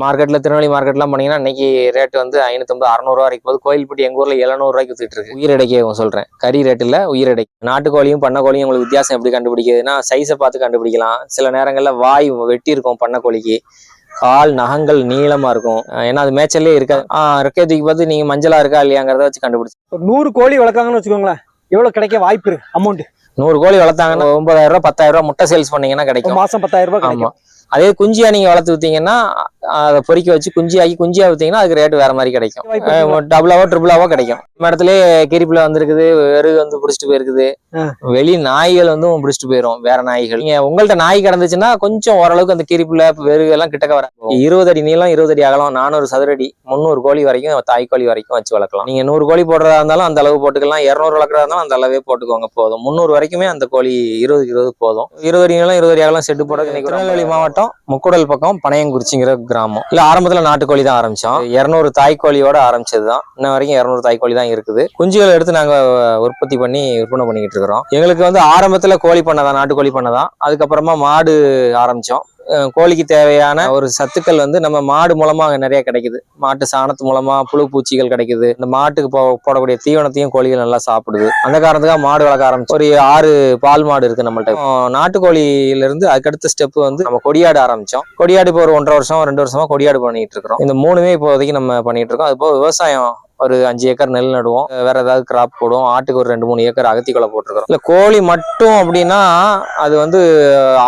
மார்க்கெட்ல திருநெல்வேலி மார்க்கெட்லாம் போனீங்கன்னா இன்னைக்கு ரேட் வந்து ஐநூத்தம்பது அறநூறுவா வரைக்கும் போகுது. கோயில்பட்டி எங்க ஊர்ல எழுநூறுவாய்க்கு வித்துட்டு இருக்கு. உயிரடைக்கே சொல்றேன். கறி ரேட் இல்ல உயிரடை நாட்டுக்கோழியும் பண்ணக்கோழியும் உங்களுக்கு வித்தியாசம் எப்படி கண்டுபிடிக்கிறதுனா சைஸை பார்த்து கண்டுபிடிக்கலாம். சில நேரங்கள்ல வாய் வெட்டி இருக்கும் பண்ணக்கோழிக்கு. கால் நகங்கள் நீளமா இருக்கும். ஏன்னா அது மேய்ச்சல்லே இருக்காது. ஆஹ் ரெக்கையை தூக்கி பார்த்து நீங்க மஞ்சளா இருக்கா இல்லையாங்கிறத வச்சு கண்டுபிடிச்சு. நூறு கோழி வளர்க்காங்கன்னு வச்சுக்கோங்களேன். எவ்வளவு கிடைக்க வாய்ப்பு இருக்கு அமௌண்ட் நூறு கோழி வளர்த்தாங்கன்னா ஒன்பதாயிரம் ரூபாய் பத்தாயிரம் ரூபாய் முட்டை சேல்ஸ் பண்ணீங்கன்னா கிடைக்கும். மாசம் பத்தாயிரம் ரூபாய் ஆமா. கிடைக்கும் அதே குஞ்சியா நீங்க வளர்த்து வித்தீங்கன்னா அதை பொறிக்க வச்சு குஞ்சு ஆக்கி குஞ்சியா வித்தீங்கன்னா அதுக்கு ரேட் வேற மாதிரி கிடைக்கும்? டபுளாவோ ட்ரிபிளாவோ கிடைக்கும். இடத்துல கிரிப்புல வந்திருக்குது வெறுகு வந்து பிடிச்சிட்டு போயிருக்குது. வெளி நாய்கள் வந்து பிடிச்சிட்டு போயிரும் வேற நாய்கள். நீங்க உங்கள்ட்ட நாய் கிடந்துச்சுன்னா கொஞ்சம் ஓரளவுக்கு அந்த கிரிப்புல வெறுகு எல்லாம் கிட்டக்க வர இருபது அடி நீளம் இருபது அடி அகலம் நானூறு சதுரடி முந்நூறு கோழி வரைக்கும் தாய் கோழி வரைக்கும் வச்சு வளர்க்கலாம். நீங்க நூறு கோழி போடுறதா இருந்தாலும் அந்த அளவு போட்டுக்கலாம். இருநூறு வளர்க்குறதா இருந்தாலும் அந்த அளவே போட்டுக்கோங்க போதும். முந்நூறு வரைக்குமே அந்த கோழி இருபதுக்கு இருபது போதும். இருபது அடி நீளம் இருபது அடி அகலம் செட்டு போட திருநெல்வேலி மாவட்டம் முக்குடல் பக்கம் பனையங்குறிச்சிங்கிற கிராமம். இல்ல ஆரம்பத்துல நாட்டுக்கோழி தான் ஆரம்பிச்சோம். இருநூறு தாய்க்கோழியோட ஆரம்பிச்சது தான் இன்ன வரைக்கும் இருநூறு தாய்க்கோழி தான் இருக்குது. குஞ்சுகளை எடுத்து நாங்க உற்பத்தி பண்ணி விற்பனை பண்ணிக்கிட்டு இருக்கிறோம். எங்களுக்கு வந்து ஆரம்பத்துல கோழி பண்ணை தான் நாட்டுக்கோழி பண்ணை தான் அதுக்கப்புறமா மாடு ஆரம்பிச்சோம். கோழிக்கு தேவையான ஒரு சத்துக்கள் வந்து நம்ம மாடு மூலமாக நிறைய கிடைக்குது. மாட்டு சாணத்து மூலமா புழு பூச்சிகள் கிடைக்குது. இந்த மாட்டுக்கு போ- போடக்கூடிய தீவனத்தையும் கோழிகள் நல்லா சாப்பிடுது. அந்த காரணத்துக்காக மாடு வளர்க்க ஆரம்பிச்சு ஒரு ஆறு பால் மாடு இருக்கு நம்மள்ட்ட. அஹ் நாட்டுக்கோழியில இருந்து அதுக்கடுத்த ஸ்டெப் வந்து நம்ம கொடியாடு ஆரம்பிச்சோம். கொடியாடு இப்போ ஒரு ஒன்றரை வருஷம் ரெண்டு வருஷமா கொடியாடு பண்ணிட்டு இருக்கிறோம். இந்த மூணுமே இப்போதைக்கு நம்ம பண்ணிட்டு இருக்கோம். அது போக விவசாயம் ஒரு அஞ்சு ஏக்கர் நெல் நடுவோம். வேற ஏதாவது கிராப் போடுவோம். ஆட்டுக்கு ஒரு ரெண்டு மூணு ஏக்கர் அகத்திக்குள்ள போட்டிருக்கிறோம். இல்ல கோழி மட்டும் அப்படின்னா அது வந்து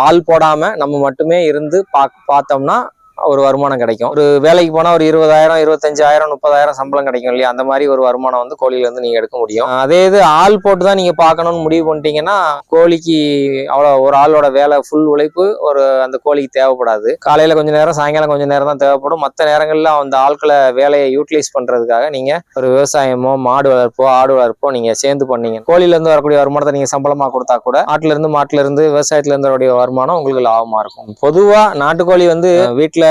ஆள் போடாம நம்ம மட்டுமே இருந்து பா பார்த்தோம்னா ஒரு வருமானம் கிடைக்கும். ஒரு வேலைக்கு போனால் ஒரு இருபதாயிரம் இருபத்தஞ்சாயிரம் முப்பதாயிரம் சம்பளம் கிடைக்கும் இல்லையா? அந்த மாதிரி ஒரு வருமானம் வந்து கோழியிலேருந்து நீங்கள் எடுக்க முடியும். அதே இது ஆள் போட்டு தான் நீங்கள் பார்க்கணும்னு முடிவு பண்ணிட்டீங்கன்னா கோழிக்கு அவ்வளோ ஒரு ஆளோட வேலை ஃபுல் உழைப்பு ஒரு அந்த கோழிக்கு தேவைப்படாது. காலையில் கொஞ்ச நேரம் சாயங்காலம் கொஞ்ச நேரம் தான் தேவைப்படும். மற்ற நேரங்களில் அந்த ஆட்களை வேலையை யூட்டிலைஸ் பண்ணுறதுக்காக நீங்கள் ஒரு விவசாயமோ மாடு வளர்ப்போ ஆடு வளர்ப்போ நீங்கள் சேர்ந்து பண்ணீங்க. கோழியிலேருந்து வரக்கூடிய வருமானத்தை நீங்கள் சம்பளமாக கொடுத்தா கூட ஆட்டிலேருந்து மாட்டிலேருந்து விவசாயத்துலேருந்து இருந்து வரக்கூடிய வருமானம் உங்களுக்கு லாபமாக இருக்கும். பொதுவாக நாட்டுக்கோழி வந்து வீட்டில்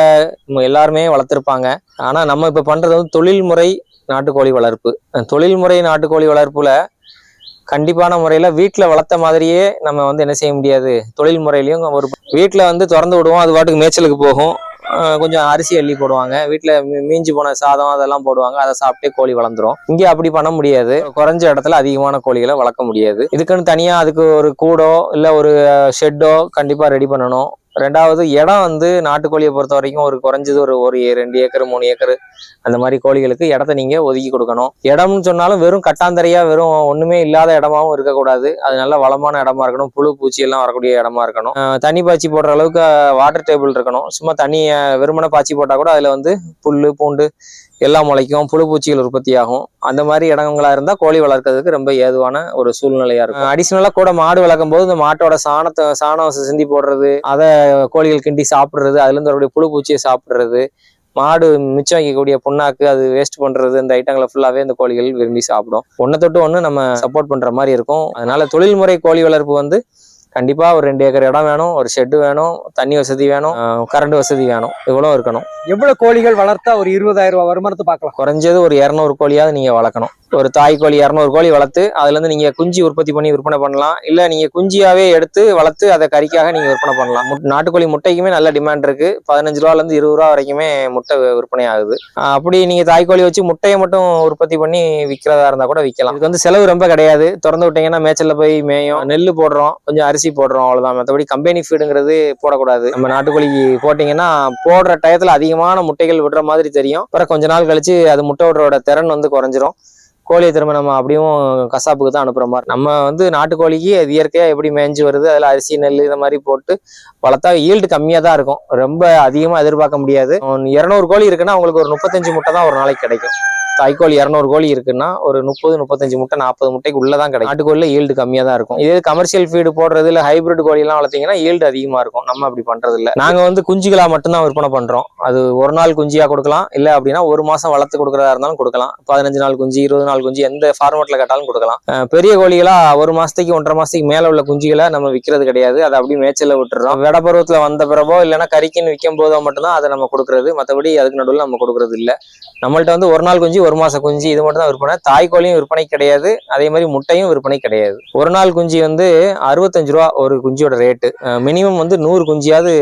எல்லாருமே வளர்த்துருப்பாங்க. ஆனால் நம்ம இப்போ பண்ணுறது வந்து தொழில்முறை நாட்டுக்கோழி வளர்ப்பு. தொழில்முறை நாட்டுக்கோழி வளர்ப்பில் கண்டிப்பான முறையில் வீட்டில் வளர்த்த மாதிரியே நம்ம வந்து என்ன செய்ய முடியாது. தொழில் முறையிலையும் ஒரு வீட்டில் வந்து திறந்து விடுவோம் அது பாட்டுக்கு மேய்ச்சலுக்கு போகும். கொஞ்சம் அரிசி அள்ளி போடுவாங்க. வீட்டில் மீஞ்சி மீஞ்சு போன சாதம் அதெல்லாம் போடுவாங்க. அதை சாப்பிட்டே கோழி வளர்ந்துரும். இங்கே அப்படி பண்ண முடியாது. குறைஞ்ச இடத்துல அதிகமான கோழிகளை வளர்க்க முடியாது. இதுக்குன்னு தனியாக அதுக்கு ஒரு கூடோ இல்லை ஒரு ஷெட்டோ கண்டிப்பாக ரெடி பண்ணணும். ரெண்டாவது இடம் வந்து நாட்டுக்கோழியை பொறுத்த வரைக்கும் ஒரு குறைஞ்சது ஒரு ஒரு ரெண்டு ஏக்கர் மூணு ஏக்கர் அந்த மாதிரி கோழிகளுக்கு இடத்த நீங்க ஒதுக்கி கொடுக்கணும். இடம்னு சொன்னாலும் வெறும் கட்டாந்தரையா வெறும் ஒண்ணுமே இல்லாத இடமாவும் இருக்கக்கூடாது. அது நல்ல வளமான இடமா இருக்கணும். புழு பூச்சி எல்லாம் வரக்கூடிய இடமா இருக்கணும். தண்ணி பாய்ச்சி போடுற அளவுக்கு வாட்டர் டேபிள் இருக்கணும். சும்மா தண்ணியை வெறுமனை பாய்ச்சி போட்டா கூட அதுல வந்து புல்லு பூண்டு எல்லாம் முளைக்கும் புழு பூச்சிகள் உற்பத்தி ஆகும் அந்த மாதிரி இடங்களா இருந்தா கோழி வளர்க்கறதுக்கு ரொம்ப ஏதுவான ஒரு சூழ்நிலையா இருக்கும். அடிஷனலா கூட மாடு வளர்க்கும் போது இந்த மாட்டோட சாணத்தை சாணம் சிந்தி போடுறது அதை கோழிகள் கிண்டி சாப்பிடுறது அதுல இருந்து வரக்கூடிய புழு பூச்சியை சாப்பிடுறது மாடு மிச்சம் வைக்கக்கூடிய புண்ணாக்கு அது வேஸ்ட் பண்றது இந்த ஐட்டங்களை ஃபுல்லாவே இந்த கோழிகள் விரும்பி சாப்பிடும். ஒன்றை தொட்டு ஒன்று நம்ம சப்போர்ட் பண்ற மாதிரி இருக்கும். அதனால தொழில்முறை கோழி வளர்ப்பு வந்து கண்டிப்பா ஒரு ரெண்டு ஏக்கர் இடம் வேணும் ஒரு ஷெட்டு வேணும் தண்ணி வசதி வேணும் கரண்ட் வசதி வேணும். இவ்வளோ இருக்கணும். எவ்வளவு கோழிகள் வளர்த்தா ஒரு இருபதாயிரம் ரூபாய் வருமானத்தை பார்க்கலாம். குறைஞ்சது ஒரு இரநூறு கோழியாவது நீங்க வளர்க்கணும். ஒரு தாய் கோழி இரநூறு கோழி வளர்த்து அதுலேருந்து நீங்கள் குஞ்சு உற்பத்தி பண்ணி விற்பனை பண்ணலாம். இல்லை நீங்கள் குஞ்சியாகவே எடுத்து வளர்த்து அதை கறிக்காக நீங்கள் விற்பனை பண்ணலாம். முட்- நாட்டுக்கோழி முட்டைக்குமே நல்ல டிமாண்ட் இருக்குது பதினஞ்சு ரூபாலேருந்து இருபது ரூபா வரைக்குமே முட்டை விற்பனை ஆகுது. அப்படி நீங்கள் தாய் கோழி வச்சு முட்டையை மட்டும் உற்பத்தி பண்ணி விற்கிறதா இருந்தால் கூட விற்கலாம் இதுக்கு வந்து செலவு ரொம்ப கிடையாது. திறந்து விட்டீங்கன்னா மேய்ச்சலில் போய் மேயும். நெல் போடுறோம் கொஞ்சம் அரிசி போடுறோம் அவ்வளோதான் மற்றபடி கம்பெனி ஃபீடுங்கிறது போடக்கூடாது. நம்ம நாட்டுக்கோழிக்கு போட்டிங்கன்னா போடுற டயத்தில் அதிகமான முட்டைகள் விடுற மாதிரி தெரியும். அப்புறம் கொஞ்ச நாள் கழிச்சு அது முட்டை விடுறோட திறன் வந்து குறைஞ்சிரும். கோழியை திரும்ப நம்ம அப்படியும் கசாப்புக்கு தான் அனுப்புற மாதிரி. நம்ம வந்து நாட்டுக்கோழிக்கு அது இயற்கையா எப்படி மேய்ஞ்சு வருது அதுல அரிசி நெல் இந்த மாதிரி போட்டு வளர்த்தா ஈல்டு கம்மியாக தான் இருக்கும். ரொம்ப அதிகமா எதிர்பார்க்க முடியாது. இரநூறு கோழி இருக்குன்னா உங்களுக்கு ஒரு முப்பத்தஞ்சு முட்டை தான் ஒரு நாளைக்கு கிடைக்கும். தாய்க்கோழி இரநூறு கோழி இருக்குன்னா ஒரு முப்பது முப்பத்தஞ்சு முட்டை நாற்பது முட்டைக்கு உள்ளதான் கிடைக்கும். நாட்டுக்கோழில ஈல்டு கம்மியாக தான் இருக்கும். இதே கமர்ஷியல் ஃபீடு போடுறது இல்லை ஹைபிரிட் கோழியெல்லாம் வளர்த்தீங்கன்னா ஈல்டு அதிகமாக இருக்கும். நம்ம அப்படி பண்ணுறது இல்லை நாங்கள் வந்து குஞ்சுகளா மட்டும்தான் விற்பனை பண்ணுறோம் அது ஒரு நாள் குஞ்சியாக கொடுக்கலாம். இல்லை அப்படின்னா ஒரு மாதம் வளர்த்து கொடுக்குறதா இருந்தாலும் கொடுக்கலாம். பதினஞ்சு நாள் குஞ்சு இருபது நாள் குஞ்சு எந்த ஃபார்மேட்ல கேட்டாலும் கொடுக்கலாம். பெரிய கோழிகளா ஒரு மாதத்துக்கு ஒன்றரை மாதத்துக்கு மேலே உள்ள குஞ்சுகளை நம்ம விற்கிறது கிடையாது. அதை அப்படியே மேய்ச்சல விட்டுறோம். விடப்பருவத்தில் வந்த பிறவோ இல்லைன்னா கறிக்குன்னு விற்கும் போதோ மட்டும்தான் அதை நம்ம கொடுக்குறது. மற்றபடி அதுக்கு நடுவில் நம்ம கொடுக்கறது இல்லை. நம்மள்ட்ட வந்து ஒரு நாள் குஞ்சு ஒரு மாச குஞ்சு இது மட்டும் தான் விற்பனை. தாய் கோழியும் விற்பனை கிடையாது. அதே மாதிரி முட்டையும் விற்பனை கிடையாது. ஒரு நாள் குஞ்சு வந்து அறுபத்தஞ்சு ரூபா ஒரு குஞ்சியோட ரேட்டு மினிமம் வந்து நூறு குஞ்சியாவது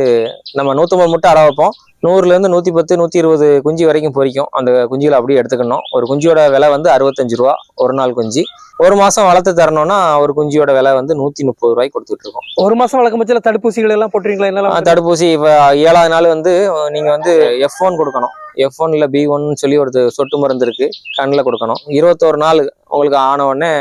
நம்ம நூற்றம்பது முட்டை அளவு வைப்போம். நூறுல இருந்து நூத்தி பத்து நூத்தி இருபது குஞ்சு வரைக்கும் பொரிக்கும் அந்த குஞ்சுகளை அப்படியே எடுத்துக்கணும். ஒரு குஞ்சியோட விலை வந்து அறுபத்தஞ்சு ரூபா ஒரு நாள் குஞ்சு. ஒரு மாசம் வளர்த்து தரணும்னா ஒரு குஞ்சியோட விலை வந்து நூத்தி முப்பது ரூபாய்க்கு கொடுத்துட்டு இருக்கோம். ஒரு மாசம் வளர்க்கும் பட்சத்தில் தடுப்பூசிகள் எல்லாம் போட்டுறீங்களா ஆ, என்னெல்லாம் தடுப்பூசி இப்போ ஏழாவது நாள் வந்து அஹ், நீங்க வந்து எஃப் ஒன் கொடுக்கணும். எஃப் ஒன்ல பி ஒன்னு சொல்லி ஒரு சொட்டு மருந்து இருக்கு. கண்ணில் கொடுக்கணும். இருபத்தோரு நாள் உங்களுக்கு ஆன உடனே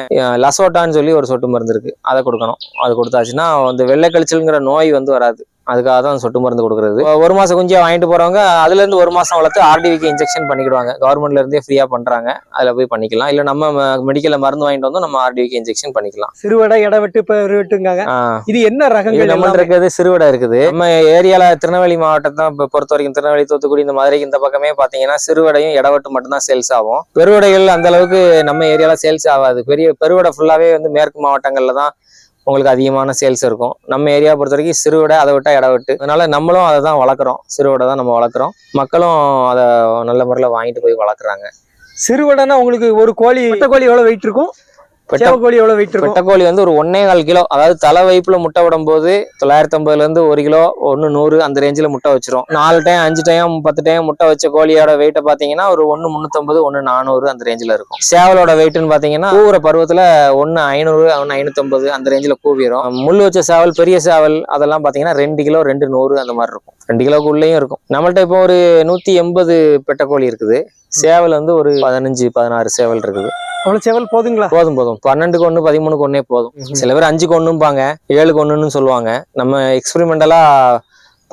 லசோட்டான்னு சொல்லி ஒரு சொட்டு மருந்து இருக்கு. அதை கொடுக்கணும். அது கொடுத்தாச்சுன்னா அந்த வெள்ளை கழிச்சல்ங்கிற நோய் வந்து வராது. அதுக்காக தான் சொட்டு மருந்து கொடுக்குறது. ஒரு மாசம் குஞ்சியா வாங்கிட்டு போறவங்க அதுல இருந்து ஒரு மாசம் வளர்த்து ஆர்டிவிக்கு இன்ஜெக்ஷன் பண்ணிக்கிடுவாங்க. கவர்மெண்ட்ல இருந்தே ஃப்ரீயா பண்றாங்க. அதுல போய் பண்ணிக்கலாம். இல்ல நம்ம மெடிக்கல்ல மருந்து வாங்கிட்டு வந்து நம்ம ஆர்டிவிக்கு இன்ஜெக்ஷன் பண்ணிக்கலாம். சிறுவடை இடவெட்டு பெருவெட்டுங்காங்க இது என்ன ரகங்கள் நம்மள்ட்ட எல்லாமே? இருக்கிறது சிறுவடை இருக்குது. நம்ம ஏரியால திருநெல்வேலி மாவட்டத்தை இப்போ பொறுத்த வரைக்கும் திருநெல்வேலி தூத்துக்குடி இந்த மதுரைக்கு இந்த பக்கமே பாத்தீங்கன்னா சிறுவடையும் இடவட்டு மட்டும்தான் சேல்ஸ் ஆகும். பெருவடைகள் அந்த அளவுக்கு நம்ம ஏரியால சேல்ஸ் ஆகாது. பெரிய பெருவடை ஃபுல்லாவே வந்து மேற்கு மாவட்டங்கள்ல தான் உங்களுக்கு அதிகமான சேல்ஸ் இருக்கும். நம்ம ஏரியா பொறுத்த வரைக்கும் சிறுவடை அதை விட்டா இடவட்டு அதனால நம்மளும் அதை தான் வளர்க்குறோம். சிறுவடை தான் நம்ம வளர்க்குறோம். மக்களும் அதை நல்ல முறையில் வாங்கிட்டு போய் வளர்க்குறாங்க. சிறுவடைனா உங்களுக்கு ஒரு கோழி கோழி எவ்வளவு வெயிட் இருக்கும்? பெட்ட சேவ கோழி எவ்வளவு வெயிட் இருக்கும்? பெட்டக்கோழி வந்து ஒரு ஒன்னே கால் கிலோ. அதாவது தலை வைப்புல முட்டை விடும் போது தொள்ளாயிரத்தி ஐம்பதுல இருந்து ஒரு கிலோ ஒன்னு நூறு அந்த ரேஞ்சில் முட்டை வச்சிரும். நாலு டைம் அஞ்சு டைம் பத்து டைம் முட்டை வச்ச கோழியோட வெயிட்டை பாத்தீங்கன்னா ஒரு ஒன்னு முந்நூத்தம்பது ஒன்னு நானூறு அந்த ரேஞ்சில் இருக்கும். சேவலோட வெயிட்னு பாத்தீங்கன்னா கூவுற பருவத்துல ஒன்னு ஐநூறு ஒன்னு ஐநூத்தம்பது அந்த ரேஞ்சில் கூவிரும். முள் வச்ச சேவல் பெரிய சேவல் அதெல்லாம் பாத்தீங்கன்னா ரெண்டு கிலோ ரெண்டு நூறு அந்த மாதிரி இருக்கும். ரெண்டு கிலோக்கு உள்ளேயும் இருக்கும். நம்மள்ட்ட இப்போ ஒரு நூத்தி எண்பது பெட்டக்கோழி இருக்குது. சேவல் வந்து ஒரு பதினஞ்சு பதினாறு சேவல் இருக்குது. அவ்வளவு சேவல் போதுங்களா? போதும் போதும். பன்னெண்டுக்கு ஒன்று பதிமூணுக்கு ஒன்னே போதும். சில பேர் அஞ்சுக்கு ஒண்ணும்பாங்க ஏழுக்கு ஒண்ணுன்னு சொல்லுவாங்க. நம்ம எக்ஸ்பெரிமெண்டலா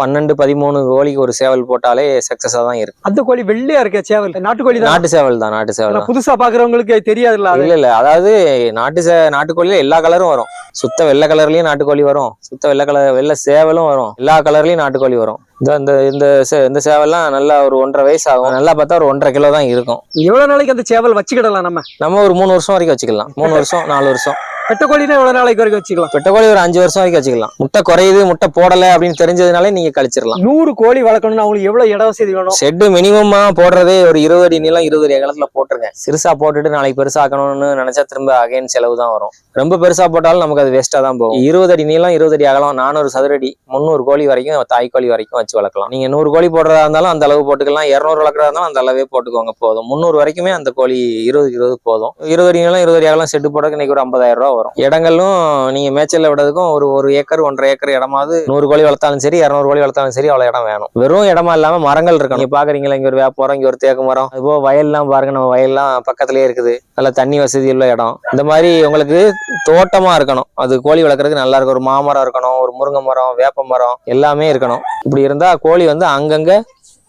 பன்னெண்டு பதிமூணு கோழிக்கு ஒரு சேவல் போட்டாலே சக்சஸா தான் இருக்கு. அந்த கோழி வெள்ளையா இருக்க சேவல். நாட்டுக்கோழி நாட்டு சேவல் தான் நாட்டு சேவல் புதுசா பாக்குறவங்களுக்கு தெரியாதுல்ல அது. இல்ல இல்ல அதாவது நாட்டு சே நாட்டுக்கோழியில எல்லா கலரும் வரும். சுத்த வெள்ளை கலர்லயும் நாட்டுக்கோழி வரும். சுத்த வெள்ளை கலர் வெள்ளை சேவலும் வரும். எல்லா கலர்லயும் நாட்டுக்கோழி வரும். இந்த இந்த இந்த இந்த சேவல்லாம் நல்லா ஒரு ஒன்றரை வயசு ஆகும் நல்லா பார்த்தா ஒரு ஒன்றரை கிலோ தான் இருக்கும். எவ்வளவு நாளைக்கு அந்த சேவல் வச்சுக்கிடலாம் நம்ம? நம்ம ஒரு மூணு வருஷம் வரைக்கும் வச்சுக்கலாம். மூணு வருஷம் நாலு வருஷம். பெட்ட கோழினா எவ்வளவு நாளைக்கு வரைக்கும் வச்சுக்கலாம்? பெட்டக்கோழி ஒரு அஞ்சு வருஷம் வரைக்கும் வச்சுக்கலாம். முட்டை குறையுது முட்டை போடல அப்படின்னு தெரிஞ்சதுனாலே நீங்க கழிச்சிடலாம். நூறு கோழி வளர்க்கணும்னா அவங்களுக்கு எவ்வளவு இட வசதி வேணும்? ஷெட்டு மினிமமா போடுறதே ஒரு இருபது அடி நீளம் இருபது அடி அகலத்துல போட்டுருங்க. சிறுசா போட்டுட்டு நாளைக்கு பெருசாக்கணும்னு நினைச்சா திரும்ப அகைன் செலவு தான் வரும். ரொம்ப பெருசா போட்டாலும் நமக்கு அது வேஸ்டா தான் போகும். இருபது அடி நீளம் இருபது அடி அகலம் நானூறு சதுரடி முந்நூறு கோழி வரைக்கும் தாய் கோழி வரைக்கும் வச்சு வளர்க்கலாம். நீங்க நூறு கோழி போடுறதா இருந்தாலும் அந்த அளவு போட்டுக்கலாம். இருநூறு வளர்க்குறதா இருந்தாலும் அந்த அளவே போட்டுக்கோங்க போதும். முந்நூறு வரைக்குமே அந்த கோழி இருபது இருபது போதும். இருபது அடி நீளம் இருபது அடி அகலம் செட்டு போடுறதுக்கு இன்னைக்கு ஒரு ஐம்பதாயிரம் ரூபா வரும். இடங்களும் நீங்க மேய்ச்சல்ல விடுறதுக்கும் ஒரு ஒரு ஏக்கர் ஒன்றரை ஏக்கர் இடமாவது நூறு கோழி வளர்த்தாலும் சரி இரநூறு கோழி வளர்த்தாலும் சரி அவ்வளவு இடம் வேணும். வெறும் இடமா இல்லாம மரங்கள் இருக்கணும் நீங்க பாக்குறீங்களா இங்க ஒரு வேப்ப மரம் இங்க ஒரு தேக்கு மரம். இப்போ வயல்லாம் பாருங்க நம்ம வயல்லாம் பக்கத்துலேயே இருக்குது. நல்ல தண்ணி வசதி உள்ள இடம். இந்த மாதிரி உங்களுக்கு தோட்டமா இருக்கணும். அது கோழி வளர்க்கறதுக்கு நல்லா இருக்கும். ஒரு மாமரம் இருக்கணும் ஒரு முருங்கை மரம் வேப்ப மரம் எல்லாமே இருக்கணும். இப்படி இருந்தா கோழி வந்து அங்கங்க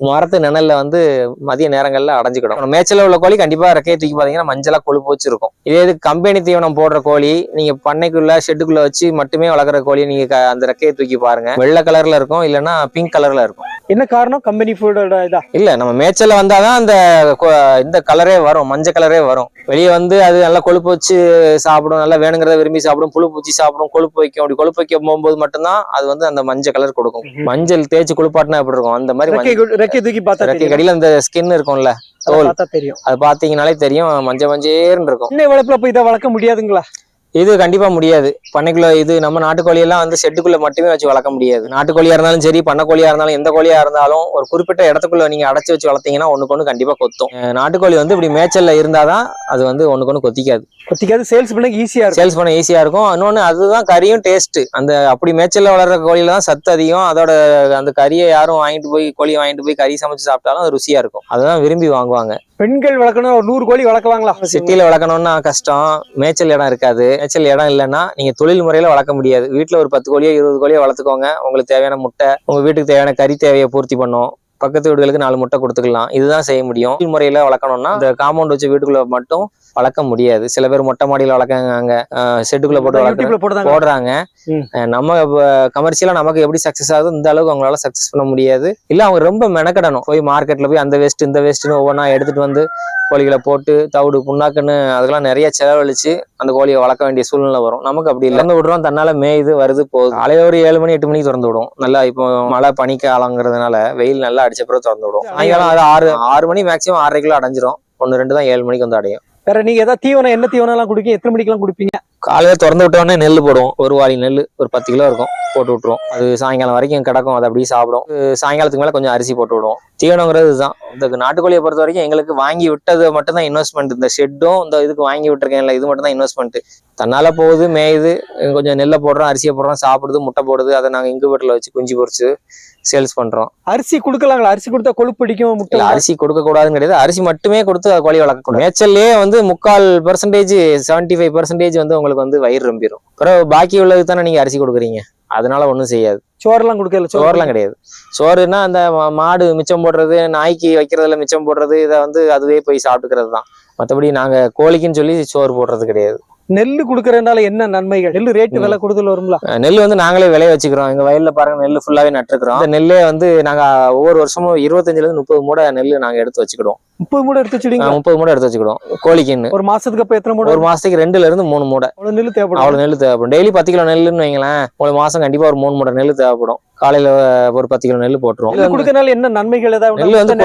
மரத்து நிழல்ல வந்து மதிய நேரங்கள்ல அடைஞ்சிக்கிடும். மேய்ச்சல உள்ள கோழி கண்டிப்பா ரெக்கையை தூக்கி பாத்தீங்கன்னா மஞ்சளா கொழுப்பு வச்சிருக்கும். இதே இது கம்பெனி தீவனம் போடுற கோழி நீங்க பண்ணைக்குள்ள ஷெட்டுக்குள்ள வச்சு மட்டுமே வளர்க்குற கோழி நீங்க அந்த ரெக்கையை தூக்கி பாருங்க. வெள்ளை கலர்ல இருக்கும் இல்லைன்னா பிங்க் கலர்ல இருக்கும். என்ன காரணம்? கம்பெனி ஃபுட்டோட இதா? இல்ல நம்ம மேய்ச்சல்ல வந்தாதான் அந்த இந்த கலரே வரும் மஞ்சள் கலரே வரும். வெளியே வந்து அது நல்லா கொழுப்பு வச்சு சாப்பிடும் நல்லா வேணுங்கிறத விரும்பி சாப்பிடும் புழு பூச்சி சாப்பிடும் கொழுப்பு வைக்கும். அப்படி கொழுப்பு வைக்க போகும்போது மட்டும்தான் அது வந்து அந்த மஞ்சள் கலர் கொடுக்கும். மஞ்சள் தேய்ச்சி குளிப்பாட்டினா எப்படி இருக்கும்? அந்த மாதிரி ரெக்கை தூக்கி பார்த்தா ரெக்கை கடியில அந்த ஸ்கின் இருக்கும்ல அதை தோல். தெரியும். அது பாத்தீங்கனாலே தெரியும் மஞ்சள் மஞ்சேர்னு இருக்கும். இன்னை வளர்ப்புல போய் இதை வளர்க்க முடியாதுங்களா? இது கண்டிப்பா முடியாது. பண்ணைக்குள்ள இது நம்ம நாட்டுக்கோழி எல்லாம் வந்து ஷெட்டுக்குள்ள மட்டுமே வச்சு வளர்க்க முடியாது. நாட்டுக்கோழியா இருந்தாலும் சரி பண்ணைக்கோழியா இருந்தாலும் எந்த கோழியா இருந்தாலும் ஒரு குறிப்பிட்ட இடத்துக்குள்ள நீங்க அடைச்சு வச்சு வளர்த்தீங்கன்னா ஒண்ணுக்கு ஒண்ணு கண்டிப்பா கொத்தும். நாட்டுக்கோழி வந்து இப்படி மேய்ச்சல்ல இருந்தாதான் அது வந்து ஒண்ணு கொத்திக்காது. கொத்திக்காது சேல்ஸ் பண்ண ஈஸியா இருக்கும். சேல்ஸ் பண்ண ஈஸியா இருக்கும். இன்னொன்னு அதுதான் கறியும் டேஸ்ட் அந்த அப்படி மேய்ச்சல்ல வளர்ற கோழியில தான் சத்து அதிகம். அதோட அந்த கறியை யாரும் வாங்கிட்டு போய் கோழி வாங்கிட்டு போய் கறி சமைச்சு சாப்பிட்டாலும் அது ருசியா இருக்கும். அதுதான் விரும்பி வாங்குவாங்க. பெண்கள் வளர்க்கணும் ஒரு நூறு கோழி வளர்க்கலாங்களா? சிட்டியில வளர்க்கணும்னா கஷ்டம். மேய்ச்சல் இடம் இருக்காது. மேய்ச்சல் இடம் இல்லைன்னா நீங்க தொழில் முறையில வளர்க்க முடியாது. வீட்டுல ஒரு பத்து கோழியோ இருபது கோழியோ வளர்த்துக்கோங்க. உங்களுக்கு தேவையான முட்டை உங்க வீட்டுக்கு தேவையான கறி தேவையை பூர்த்தி பண்ணும். பக்கத்து வீடுகளுக்கு நாலு முட்டை கொடுத்துக்கலாம். இதுதான் செய்ய முடியும். முறையில வளர்க்கணும்னா இந்த காம்பவுண்ட் வச்ச வீட்டுக்குள்ள மட்டும் வளர்க்க முடியாது. சில பேர் மொட்டை மாடியில வளர்க்காங்க ஷெட்டுக்குள்ள போட்டு போட்டுதாங்க போடுறாங்க. நம்ம கமர்ஷியலா நமக்கு எப்படி சக்சஸ் ஆகுது இந்த அளவுக்கு அவங்களால சக்சஸ் பண்ண முடியாது. இல்ல அவங்க ரொம்ப மெனக்கடணும். போய் மார்க்கெட்ல போய் அந்த வேஸ்ட் இந்த வேஸ்ட்னு ஒவ்வொன்றா எடுத்துட்டு வந்து கோழிகளை போட்டு தவிடு புண்ணாக்குன்னு அதெல்லாம் நிறைய செலவழிச்சு அந்த கோழியை வளர்க்க வேண்டிய சூழ்நிலை வரும். நமக்கு அப்படி இல்லை விடுறோம். தன்னால மேயுது வருது போகுது. காலையில ஒரு ஏழு மணி எட்டு மணிக்கு திறந்து விடும். நல்லா இப்போ மழை பனிக்காலங்கிறதுனால வெயில் நல்லா அடிச்ச பிறகு திறந்து விடும். சாயங்காலம் அது ஆறு ஆறு மணி மேக்ஸிமம் ஆறரை கிலோ அடைஞ்சிரும். ஒன்று ரெண்டு தான் ஏழு மணிக்கு வந்து அடையும். வேற நீங்க ஏதாவது தீவனம் என்ன தீவனம் எல்லாம் குடிப்பீங்க? எத்தனை மணிக்கு எல்லாம் குடிப்பீங்க? காலையில திறந்து விட்ட உடனே நெல் போடுவோம். ஒரு வாளி நெல் ஒரு பத்து கிலோ இருக்கும். போட்டு விட்டுருவோம். அது சாயங்காலம் வரைக்கும் கிடக்கும். அதை அப்படியே சாப்பிடும். சாயங்காலத்துக்கு மேல கொஞ்சம் அரிசி போட்டு விடுவோம். தீவனங்கிறது இதுதான் இந்த நாட்டுக்கோழியை பொறுத்த வரைக்கும் எங்களுக்கு வாங்கி விட்டது மட்டும் தான் இன்வெஸ்ட்மெண்ட் இந்த ஷெட்டும் இந்த இதுக்கு வாங்கி விட்டுருக்கேன்ல இது மட்டும் தான் இன்வெஸ்ட்மெண்ட் தன்னால போகுது மேயுது கொஞ்சம் நெல்லை போடுறோம் அரிசியை போடுறோம் சாப்பிடுது முட்டை போடுது அதை நாங்கள் இங்குபேட்டில் வச்சு குஞ்சு பொரிச்சு சேல்ஸ் பண்றோம். அரிசி கொடுக்கலாங்களா? அரிசி கொடுத்தா கொழுப்பு பிடிக்கும் முட்டை அரிசி கொடுக்க கூடாதுன்னு கிடையாது. அரிசி மட்டுமே கொடுத்து அது கோழி வளர்க்கக்கூடாது மேய்ச்சல்லே வந்து முக்கால் பெர்சன்டேஜ் செவன்டி ஃபைவ் பர்சன்டேஜ் வந்து உங்களுக்கு வந்து வயிறு ரொம்பிடும் அப்புறம் பாக்கி உள்ளதுக்கு தானே நீங்க அரிசி கொடுக்குறீங்க? அதனால ஒன்றும் செய்யாது. சோறெல்லாம் கொடுக்கல சோறுலாம் கிடையாது. சோறுனா அந்த மாடு மிச்சம் போடுறது நாய்க்கு வைக்கிறதுல மிச்சம் போடுறது இதை வந்து அதுவே போய் சாப்பிட்டுக்கிறது தான் மற்றபடி நாங்க கோழிக்குன்னு சொல்லி சோறு போடுறது கிடையாது. நெல்லு கொடுக்கறதுனால என்ன நன்மைகள்? நெல்லு ரேட்டு. விலை கூடுதல் வரும்ல? நெல் வந்து நாங்களே விளைய வச்சுக்கிறோம். எங்க வயல்ல பாருங்க நெல் ஃபுல்லாவே நட்டுருக்கிறோம். அந்த நெல்லே வந்து நாங்க ஒவ்வொரு வருஷமும் இருபத்தஞ்சுல இருந்து முப்பது மூடை நெல் நாங்க எடுத்து வச்சுக்கிடுவோம். முப்பது மூட எடுத்து வச்சுடுங்க முப்பது மூடை எடுத்து வச்சுக்கிடுவோம். கோழிக்குன்னு. ஒரு மாசத்துக்கு அப்ப எத்தனை மூட? ஒரு மாசத்துக்கு ரெண்டுல இருந்து மூணு மூடை. அவ்வளவு நெல்லு தேவைப்படும். அவ்வளவு நெல் தேவைப்படும். டெய்லி பத்து கிலோ நெல்லுன்னு வைங்களேன் ஒரு மாசம் கண்டிப்பா ஒரு மூணு மூடை நெல் தேவைப்படும். காலையில ஒரு பத்து கிலோ நெல் போட்டுருவோம். நெல்லு கொடுக்கறதுனால என்ன நன்மைகள் ஏதாவது நெல் வந்து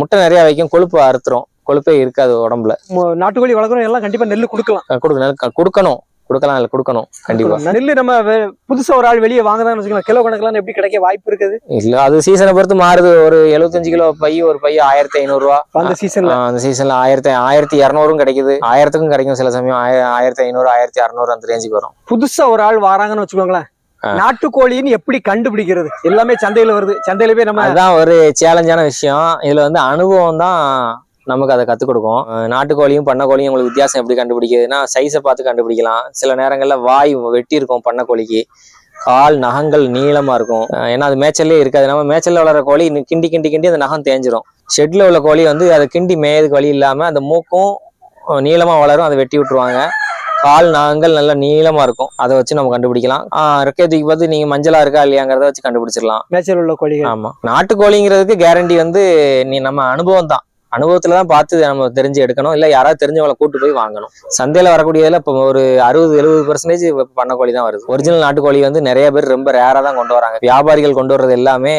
முட்டை நிறைய வைக்கும் கொழுப்பு அறுத்துரும். கொழுப்பே இருக்காது உடம்புல. நாட்டுக்கோழி வளர்க்குறோம் எல்லாம் கண்டிப்பா நெல்லு கொடுக்கலாம். அஹ் கொடுக்க நெல் க- கொடுக்கணும். கொடுக்கலாம் இல்ல கொடுக்கணும். கண்டிப்பா. நெல்லு நம்ம புதுசா ஒரு ஆள் வெளியே வாங்குறான்னு வச்சுக்கலாம் கிலோ கணக்கெல்லாம் எப்படி கிடைக்க வாய்ப்பு இருக்குது? இல்ல அது சீசனை பொறுத்து மாறுது. ஒரு எழுபத்தஞ்சு கிலோ பை ஒரு பை ஆயிரத்தி ஐநூறு ரூபா. அந்த சீசன்ல அந்த சீசன்ல ஆயிரத்தி ஆயிரத்தி இரநூறும் கிடைக்குது. ஆயிரத்துக்கும் கிடைக்கும் சில சமயம். ஆய- ஆயிரத்தி ஐநூறு ஆயிரத்தி அறுநூறு அந்த ரேஞ்சுக்கு வரும். புதுசா ஒரு ஆள் வராங்கன்னு வச்சுக்கோங்களேன். நாட்டுக்கோழின்னு எப்படி கண்டுபிடிக்கிறது? எல்லாமே சந்தையில வருது. சந்தையில போய் நம்ம அதுதான் ஒரு சேலஞ்சான விஷயம். இதுல வந்து அனுபவம் தான் நமக்கு அதை கத்துக் கொடுக்கும். நாட்டுக்கோழியும் பண்ணக்கோழியும் உங்களுக்கு வித்தியாசம் எப்படி கண்டுபிடிக்கிறதுனா சைஸை பார்த்து கண்டுபிடிக்கலாம். சில நேரங்கள்ல வாய் வெட்டி இருக்கும் பண்ணக்கோழிக்கு. கால் நகங்கள் நீளமா இருக்கும். ஏன்னா அது மேய்ச்சல்லே இருக்காது. நம்ம மேய்ச்சல்ல வளர கோழி கிண்டி கிண்டி கிண்டி அந்த நகம் தேஞ்சிரும். ஷெட்ல உள்ள கோழி வந்து அதை கிண்டி மேயதுக்கு வழி இல்லாம அந்த மூக்கும் அஹ் நீளமா வளரும். அதை வெட்டி விட்டுருவாங்க. கால் நகங்கள் நல்லா நீளமா இருக்கும். அதை வச்சு நம்ம கண்டுபிடிக்கலாம். ரெக்கை தூக்கி பார்த்து நீங்க மஞ்சளா இருக்கா இல்லையாங்கிறத வச்சு கண்டுபிடிச்சிடலாம். மேய்ச்சல் உள்ள கோழிகள். ஆமா. நாட்டுக்கோழிங்கிறதுக்கு கேரண்டி வந்து நீ நம்ம அனுபவம் தான் அனுபவத்துல தான் பார்த்து நம்ம தெரிஞ்சு எடுக்கணும். இல்ல யாராவது தெரிஞ்சவங்களை கூட்டு போய் வாங்கணும். சந்தையில வரக்கூடியதுல இப்போ ஒரு அறுபது எழுபது பர்சன்டேஜ் பண்ணக்கோழி தான் வருது. ஒரிஜினல் நாட்டுக்கோழி வந்து நிறைய பேர் ரொம்ப ரேரா தான் கொண்டு வராங்க. வியாபாரிகள் கொண்டு வர்றது எல்லாமே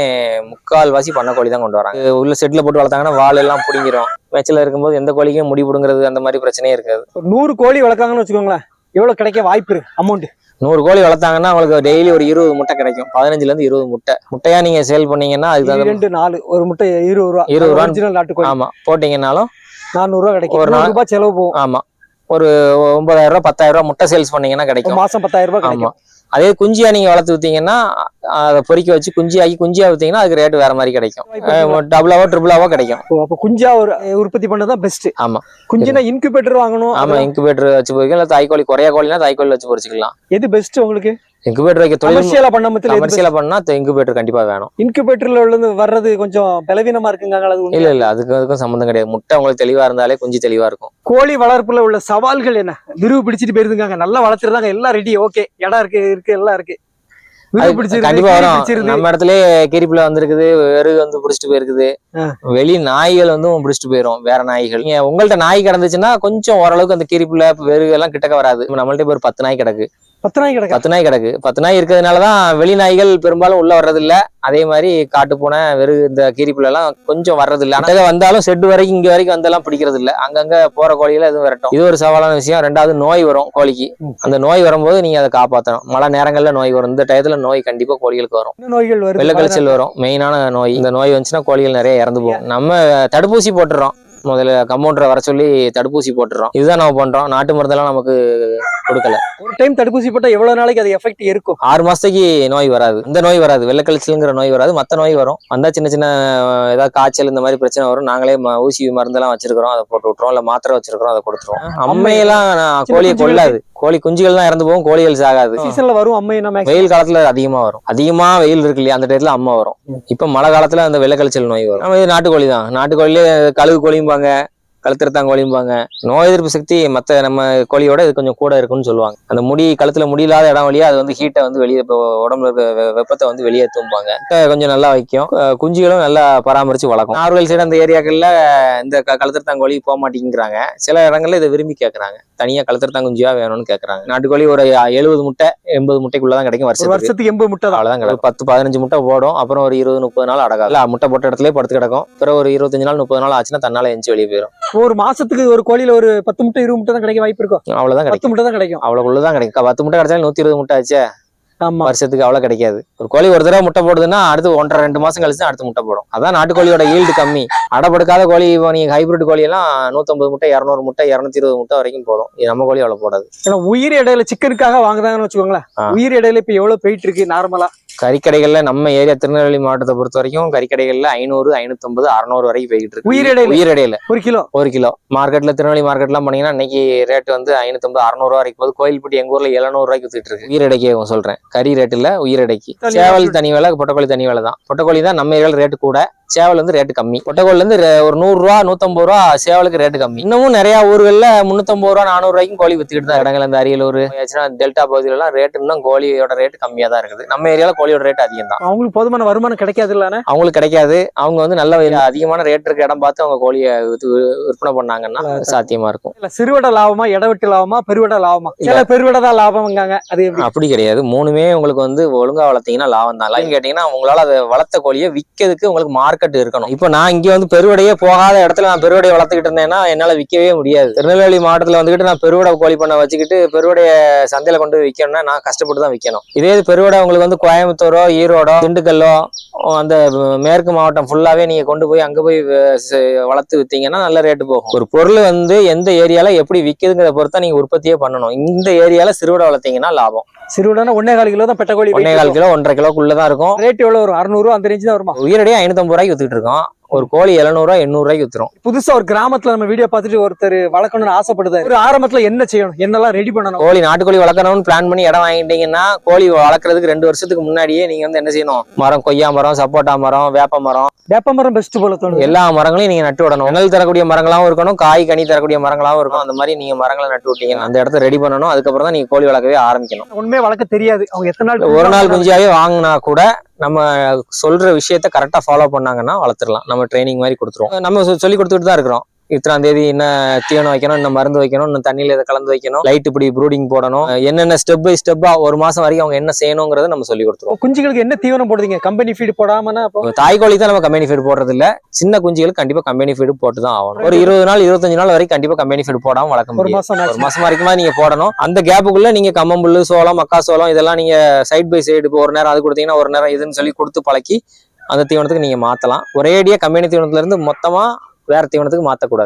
முக்கால்வாசி பண்ணக்கோழி தான் கொண்டு வராங்க. உள்ள செட்டில் போட்டு வளர்த்தாங்கன்னா வால் எல்லாம் பிடிங்கிரும். மேய்ச்சல இருக்கும்போது எந்த கோழிக்கும் முடி பிடுங்கிறது அந்த மாதிரி பிரச்சனையே இருக்காது. நூறு கோழி வளர்க்காங்கன்னு வச்சுக்கோங்களேன். எவ்வளவு கிடைக்க வாய்ப்பு இருக்கு? அமௌண்ட் நூறு கோழி வளர்த்தாங்கன்னா உங்களுக்கு டெய்லி ஒரு இருபது முட்டை கிடைக்கும். பதினஞ்சுல இருந்து இருபது முட்டை. முட்டையா நீங்க சேல் பண்ணீங்கன்னா அதுக்கு ரெண்டு நாலு ஒரு முட்டை இருபது ரூபா. இருபது ரூபா. ஒரிஜினல் நாட்டுக்கோழி. ஆமா போட்டீங்கன்னாலும் நானூறு ரூபா கிடைக்கும். ஒரு நாள் ரூபாய் செலவு போகும். ஆமா ஒரு ஒன்பதாயிரம் ரூபாய் பத்தாயிரம் ரூபாய் முட்டை சேல்ஸ் பண்ணீங்கன்னா கிடைக்கும். மாசம் பத்தாயிரம் ரூபாய் ஆமா. கிடைக்கும் அதே குஞ்சியா நீங்க வளர்த்து வித்தீங்கன்னா அதை பொறிக்க வச்சு குஞ்சியாக்கி குஞ்சியா வித்தீங்கன்னா அதுக்கு ரேட் வேற மாதிரி கிடைக்கும். டபுளாவோ ட்ரிபிளாவோ கிடைக்கும். அப்ப குஞ்சா ஒரு உற்பத்தி பண்ணதான் பெஸ்ட் ஆமா. குஞ்சுனா இன்குபேட்டர் வாங்கணும். ஆமா இன்குபேட்டர் வச்சு பொறிக்கலாம். இல்ல தாய்க்கோழி குறையா கோழினா தாய்க்கோழி வச்சு பொறிச்சிக்கலாம். எது பெஸ்ட் உங்களுக்கு? இன்குபேட்டர் வைக்க தொழில் பண்ண மத்தில கமர்ஷியலா பண்ணா இன்குபேட்டர் கண்டிப்பா வேணும். இன்குபேட்டர்ல உள்ளது வர்றது கொஞ்சம் பலவீனமா இருக்குங்க அது? இல்ல இல்ல அதுக்கு அதுக்கும் சம்மந்தம் கிடையாது. முட்டை உங்களுக்கு தெளிவா இருந்தாலே குஞ்சு தெளிவா இருக்கும். கோழி வளர்ப்புல உள்ள சவால்கள் என்ன? விரிவு பிடிச்சிட்டு போயிருந்தாங்க நல்லா வளர்த்துறாங்க எல்லாம் ரெடி ஓகே இடம் இருக்கு இருக்கு எல்லாம் இருக்கு. கண்டிப்பா வரும். நம்ம இடத்துல கீரிப்புல வந்திருக்குது வெறு வந்து பிடிச்சிட்டு போயிருக்குது. வெளி நாய்கள் வந்து பிடிச்சிட்டு போயிரும் வேற நாய்கள். உங்கள்ட்ட நாய் கிடந்துச்சுன்னா கொஞ்சம் ஓரளவுக்கு அந்த கீரிப்புல வெறு எல்லாம் கிட்டக்க வராது. நம்மள்ட்ட ஒரு பத்து நாய் கிடக்கு. பத்து நாய் கிடக்கா. பத்து நாய் கிடக்கு. பத்து நாய் இருக்கிறதுனாலதான் வெளி நாய்கள் பெரும்பாலும் உள்ள வர்றது இல்ல அதே மாதிரி காட்டு பூனை வெறு இந்த கீரிப்புல எல்லாம் கொஞ்சம் வர்றது இல்ல ஆனா வந்தாலும் செட்டு வரைக்கும் இங்க வரைக்கும் வந்தெல்லாம் பிடிக்கிறது இல்ல அங்கங்க போற கோழிகளை எதுவும் விரட்டும். இது ஒரு சவாலான விஷயம். ரெண்டாவது நோய் வரும் கோழிக்கு. அந்த நோய் வரும்போது நீங்க அதை காப்பாத்தணும். மழை நேரங்கள்ல நோய் வரும். இந்த டயத்துல நோய் கண்டிப்பா கோழிகளுக்கு வரும். நோய்கள் வருது? வெள்ளக்கழிச்சல் வரும். மெயினான நோய். இந்த நோய் வந்துச்சுன்னா கோழிகள் நிறைய இறந்து போகும். நம்ம தடுப்பூசி போட்டுறோம். முதல்ல கம்பவுண்டரை வர சொல்லி தடுப்பூசி போட்டுறோம். இதுதான் நம்ம பண்றோம். நாட்டு மருந்தெல்லாம் நமக்கு கொடுக்கல. ஒரு டைம் தடுப்பூசி போட்டா எவ்வளவு நாளைக்கு அது எஃபெக்ட் இருக்கும்? ஆறு மாசத்துக்கு நோய் வராது. இந்த நோய் வராது. வெள்ளக்கழிச்சலுங்கிற நோய் வராது. மத்த நோய் வரும். வந்தா சின்ன சின்ன ஏதாவது காய்ச்சல் இந்த மாதிரி பிரச்சனை வரும். நாங்களே ஊசி மருந்தெல்லாம் வச்சிருக்கிறோம். அதை போட்டு விட்டுறோம் இல்ல மாத்திரை வச்சிருக்கிறோம். அதை கொடுத்துருவோம். அம்மையெல்லாம் கோழியை கொள்ளாது கோழி குஞ்சுகள் தான் இறந்து போகும் கோழிகள் சாகாது சீசன்ல வரும் அம்மை என்ன வெயில் காலத்துல அதிகமா வரும். அதிகமா வெயில் இருக்கு இல்லையா அந்த டயத்துல அம்மா வரும். இப்ப மழை காலத்துல அந்த வெள்ளக்கழிச்சல் நோய் வரும். நம்ம இது நாட்டுக்கோழி தான். நாட்டுக்கோழிலே கழுகு கோழிம்பாங்க கழுத்திருத்தாங்கோழிம்பாங்க நோய் எதிர்ப்பு சக்தி மத்த நம்ம கோழியோட இது கொஞ்சம் கூட இருக்குன்னு சொல்லுவாங்க. அந்த முடி கழுத்துல முடியில்லாத இடம் வழியா அது வந்து ஹீட்டை வந்து வெளியே இப்போ உடம்புல இருக்க வெப்பத்தை வந்து வெளியே தூம்பாங்க. கொஞ்சம் நல்லா வைக்கும். குஞ்சுகளும் நல்லா பராமரிச்சு வளர்க்கும். நார்வல் சைடு அந்த ஏரியாக்கள்ல இந்த க- கழுத்திருத்தாங்கோழி போக மாட்டேங்கிறாங்க. சில இடங்கள்ல இதை விரும்பி கேட்கறாங்க தனியா கழுத்திருத்தாங்குஞ்சியா வேணும்னு கேட்கறாங்க நாட்டுக்கோழி ஒரு எழுபது முட்டை எண்பது முட்டைக்குள்ளதான் கிடைக்கும் ஒரு வருஷத்துக்கு. எண்பது முட்டை தான். அவ்வளவுதான் கிடக்கும். பத்து பதினஞ்சு முட்டை போடும். அப்புறம் ஒரு இருபது முப்பது நாள் அடகாது. இல்ல முட்டை போட்ட இடத்துல படுத்து கிடக்கும். அப்புறம் ஒரு இருபத்தஞ்சு நாள் முப்பது நாள் ஆச்சுன்னா தன்னால எஞ்சி வெளியே போயிடும் ஒரு மாசத்துக்கு ஒரு கோழியில ஒரு பத்து முட்டை இருபது முட்டை தான் கிடைக்க வாய்ப்பு இருக்கும். அவ்வளவுதான் கிடைக்கும். பத்து முட்டை தான் கிடைக்கும். அவ்வளவுக்குள்ளதான் கிடைக்கும். பத்து முட்டை கிடைச்சாலும் நூத்தி இருபது முட்டை ஆச்சே? ஆமா. வருஷத்துக்கு அவ்வளவு கிடைக்காது. ஒரு கோழி ஒரு தடவை முட்டை போடுதுன்னா அடுத்து ஒன்றரை ரெண்டு மாசம் கழிச்சு அடுத்து முட்டை போடும். அதான் நாட்டுக்கோழியோட ஈல்டு கம்மி. அடப்படுக்காத கோழி இப்போ நீங்க ஹைபிரிட் கோழி எல்லாம் நூத்தம்பது முட்டை இரநூறு முட்டை இரநூத்தி இருபது முட்டை வரைக்கும் போடும். நம்ம கோழி அவ்வளவு போடாது. ஏன்னா உயிர் இடையில சிக்கனுக்காக வாங்குதாங்கன்னு வச்சுக்கோங்களேன். உயிர் இடையில இப்ப எவ்வளவு போயிட்டு இருக்கு நார்மலா கறிக்கடைகள்ல நம்ம ஏரியா திருநெல்வேலி மாவட்டத்தை பொறுத்த வரைக்கும் கறிக்கடைகள்ல ஐநூறு ஐநூத்தம்பது அறுநூறு வரைக்கும் போய்கிட்டு இருக்கு. உயிர் இடையில? உயிர் இடையில ஒரு கிலோ? ஒரு கிலோ. மார்க்கெட்ல திருநெல்வேலி மார்க்கெட்லாம் போனீங்கன்னா இன்னைக்கு ரேட் வந்து ஐநூத்தம்பது அறுநூறு வரைக்கும் போது கோயில்பட்டி எங்க ஊர்ல எழுநூறு ரூபாய்க்கு வித்துட்டு இருக்கு. உயிரடைக்கு சொல்றேன். கறி ரேட் இல்ல உயிரடைக்கு. சேவல் தனி விலை பொட்டக்கோழி தனி விலை தான். பொட்டக்கோழி தான் நம்ம ஏரியால ரேட்டு கூட. சேவல் வந்து ரேட்டு கம்மி ரெ- ஒரு நூறு ரூபா நூத்தம்பது ரூபா சேவலுக்கு ரேட்டு கம்மி. இன்னமும் நிறைய ஊர்கள்ல முன்னூத்தம்பது ரூபா நானூறு ரூபாய்க்கும் கோழி வித்துக்கிட்டு தான் இடங்கள் இந்த அரியலூர் ஆச்சுன்னா டெல்டா பகுதியில எல்லாம் ரேட் இன்னும் கோழியோட ரேட் கம்மியா தான் இருக்குது. நம்ம ஏரியால கோழியோட ரேட் அதிகம் தான். அவங்களுக்கு போதுமான வருமானம் கிடைக்காது இல்ல அவங்களுக்கு கிடைக்காது. அவங்க வந்து நல்ல அதிகமான ரேட் இருக்க இடம் பார்த்து அவங்க கோழியை விற்பனை பண்ணாங்கன்னா சாத்தியமா இருக்கும். இல்ல சிறுவடை லாபமா இடவெட்டு லாபமா பெருவடை லாபமா? சில பெருவடை தான் லாபம்ங்காங்க. அது அப்படி கிடையாது. மூணுமே உங்களுக்கு வந்து ஒழுங்கா வளர்த்தீங்கன்னா லாபம் தான். கேட்டீங்கன்னா உங்களால அதை வளர்த்த கோழியை விற்கிறதுக்கு உங்களுக்கு மார்க்கெட் இருக்கணும். இப்போ நான் இங்கே வந்து பெருவடையே போகாத இடத்துல நான் பெருவடையை வளர்த்துக்கிட்டு இருந்தேன்னா என்னால் விற்கவே முடியாது. திருநெல்வேலி மாவட்டத்தில் வந்துக்கிட்டு நான் பெருவடை கோழி பண்ண வச்சுக்கிட்டு பெருவடைய சந்தையில் கொண்டு போய் விற்கணும்னா நான் கஷ்டப்பட்டு தான் விற்கணும் இதே இது பெருவடை உங்களுக்கு வந்து கோயம்புத்தூரோ ஈரோடோ திண்டுக்கல்லோ அந்த மேற்கு மாவட்டம் ஃபுல்லாகவே நீங்கள் கொண்டு போய் அங்கே போய் வளர்த்து விற்றீங்கன்னா நல்ல ரேட்டு போகும். ஒரு பொருள் வந்து எந்த ஏரியாவில் எப்படி விற்கிதுங்கிறத பொறுத்தா நீங்கள் உற்பத்தியே பண்ணணும். இந்த ஏரியாவில் சிறுவடை வளர்த்தீங்கன்னா லாபம். சிறுவடைனா ஒன்னே கால் கிலோ தான் பெட்ட கோழி ஒன்னே கால் கிலோ ஒன்றரை கிலோக்குள்ள தான் இருக்கும். ரேட் எவ்வளவு வரும்? அறுநூறு ரூபா அந்த ரேஞ்சு தான் வருமா உயிரடியே ஐநூத்தம்பது ரூபாய்க்கு வித்துட்டு இருக்கோம். ஒரு கோழி எழுநூறுவா எண்ணூறு ரூபாய்க்கு வித்துரும். புதுசா ஒரு கிராமத்துல நம்ம வீடியோ பார்த்துட்டு ஒருத்தர் வளர்க்கணும்னு ஆசைப்படுதாரு ஒரு ஆரம்பத்துல என்ன செய்யணும்? என்னெல்லாம் ரெடி பண்ணணும்? கோழி நாட்டுக்கோழி வளர்க்கணும்னு பிளான் பண்ணி இடம் வாங்கிட்டீங்கன்னா கோழி வளர்க்கறதுக்கு ரெண்டு வருஷத்துக்கு முன்னாடியே நீங்க வந்து என்ன செய்யணும்? மரம் கொய்யா மரம் சப்போட்டா மரம் வேப்ப மரம் வேப்ப மரம் பெஸ்ட் போல தோணுது. எல்லா மரங்களையும் நீங்க நட்டு விடணும். நிழல் தரக்கூடிய மரங்களாவும் இருக்கணும் காய் கனி தரக்கூடிய மரங்களாவும் இருக்கும் அந்த மாதிரி நீங்க மரங்களை நட்டு விட்டீங்கன்னா அந்த இடத்த ரெடி பண்ணணும். அதுக்கப்புறம் தான் நீங்க கோழி வளர்க்கவே ஆரம்பிக்கணும். உண்மையே வளர்க்க தெரியாது. அவங்க எத்தனை நாள் ஒரு நாள் குஞ்சாவே வாங்கினா கூட நம்ம சொல்ற விஷயத்த கரெக்டாக ஃபாலோ பண்ணாங்கன்னா வளர்த்துடலாம். நம்ம ட்ரைனிங் மாதிரி கொடுத்துருவோம். நம்ம சொல்லி கொடுத்துட்டு தான் இருக்கிறோம். இத்தனாம் தேதி என்ன தீவனம் வைக்கணும் இன்னும் மருந்து வைக்கணும் இன்னும் தண்ணியில இதை கலந்து வைக்கணும் லைட் இப்படி ப்ரூடிங் போடணும். என்னென்ன ஸ்டெப் பை ஸ்டெப்பா ஒரு மாசம் வரைக்கும் அவங்க என்ன செய்யணுங்கிறத நம்ம சொல்லி கொடுத்துருவோம். குஞ்சுகளுக்கு என்ன தீவனம் போடுறீங்க? கம்பெனி ஃபீடு போடாமனா அப்போ? தாய் கோழி தான் நம்ம கம்பெனி ஃபீடு போடுறது இல்ல சின்ன குஞ்சுகளுக்கு கண்டிப்பா கம்பெனி ஃபீடு போட்டு தான் ஆகணும். ஒரு இருபது நாள் இருபத்தஞ்சு நாள் வரைக்கும் கண்டிப்பா கம்பெனி ஃபீடு போடாம வளர்க்க ஒரு மாசம் ஒரு. மாசம் வரைக்குமா நீங்க போடணும். அந்த கேப்புக்குள்ள நீங்க கம்மம்புல்லு சோளம் மக்கா சோளம் இதெல்லாம் நீங்க சைட் பை சைடு ஒரு நேரம் அது கொடுத்தீங்கன்னா ஒரு நேரம் இதுன்னு சொல்லி கொடுத்து பழக்கி அந்த தீவனத்துக்கு நீங்க மாத்தலாம். ஒரேடியா கம்பெனி தீவனத்துல இருந்து மொத்தமா வேற தீவனத்துக்கு மாத்தக்கூடாது.